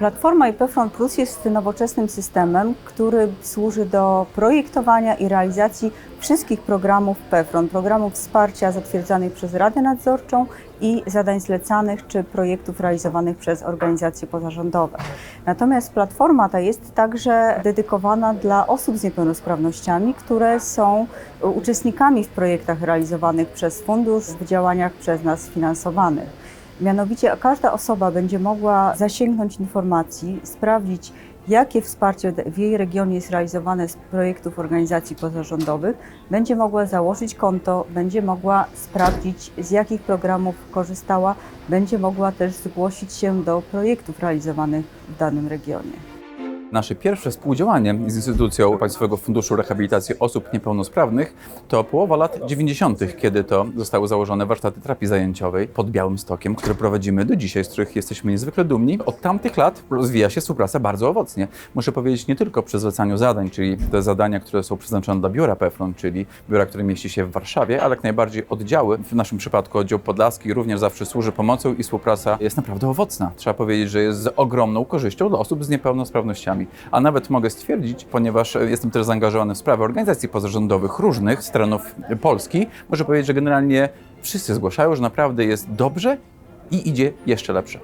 Platforma IPFRON Plus jest nowoczesnym systemem, który służy do projektowania i realizacji wszystkich programów PEFRON, programów wsparcia zatwierdzanych przez Radę Nadzorczą i zadań zlecanych czy projektów realizowanych przez organizacje pozarządowe. Natomiast platforma ta jest także dedykowana dla osób z niepełnosprawnościami, które są uczestnikami w projektach realizowanych przez fundusz w działaniach przez nas finansowanych. Mianowicie każda osoba będzie mogła zasięgnąć informacji, sprawdzić, jakie wsparcie w jej regionie jest realizowane z projektów organizacji pozarządowych, będzie mogła założyć konto, będzie mogła sprawdzić, z jakich programów korzystała, będzie mogła też zgłosić się do projektów realizowanych w danym regionie. Nasze pierwsze współdziałanie z instytucją Państwowego Funduszu Rehabilitacji Osób Niepełnosprawnych to połowa lat 90., kiedy to zostały założone warsztaty terapii zajęciowej pod Białym Stokiem, które prowadzimy do dzisiaj, z których jesteśmy niezwykle dumni. Od tamtych lat rozwija się współpraca bardzo owocnie. Muszę powiedzieć nie tylko przy zlecaniu zadań, czyli te zadania, które są przeznaczone dla biura PEFRON, czyli biura, które mieści się w Warszawie, ale jak najbardziej oddziały, w naszym przypadku oddział podlaski również zawsze służy pomocą i współpraca jest naprawdę owocna. Trzeba powiedzieć, że jest z ogromną korzyścią dla osób z niepełnosprawnościami. A nawet mogę stwierdzić, ponieważ jestem też zaangażowany w sprawy organizacji pozarządowych różnych z terenów Polski, muszę powiedzieć, że generalnie wszyscy zgłaszają, że naprawdę jest dobrze i idzie jeszcze lepsze.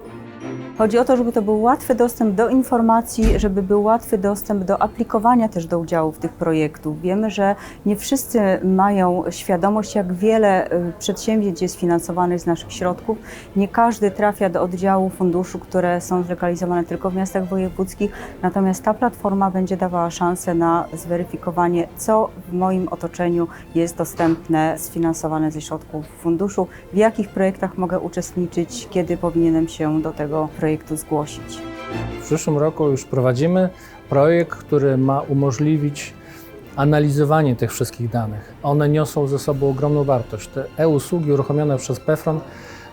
Chodzi o to, żeby to był łatwy dostęp do informacji, żeby był łatwy dostęp do aplikowania też do udziału w tych projektów. Wiemy, że nie wszyscy mają świadomość, jak wiele y, przedsięwzięć jest finansowanych z naszych środków. Nie każdy trafia do oddziału funduszu, które są zlokalizowane tylko w miastach wojewódzkich. Natomiast ta platforma będzie dawała szansę na zweryfikowanie, co w moim otoczeniu jest dostępne, sfinansowane ze środków funduszu, w jakich projektach mogę uczestniczyć, kiedy powinienem się do tego projektu zgłosić. W przyszłym roku już prowadzimy projekt, który ma umożliwić analizowanie tych wszystkich danych. One niosą ze sobą ogromną wartość. Te e-usługi uruchomione przez PEFRON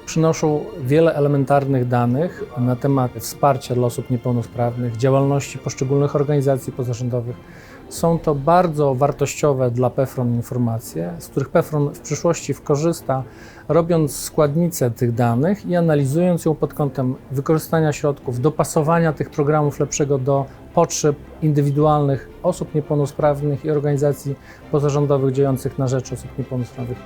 przynoszą wiele elementarnych danych na temat wsparcia dla osób niepełnosprawnych, działalności poszczególnych organizacji pozarządowych. Są to bardzo wartościowe dla PEFRON informacje, z których PEFRON w przyszłości korzysta, robiąc składnicę tych danych i analizując ją pod kątem wykorzystania środków, dopasowania tych programów lepszego do potrzeb indywidualnych osób niepełnosprawnych i organizacji pozarządowych działających na rzecz osób niepełnosprawnych.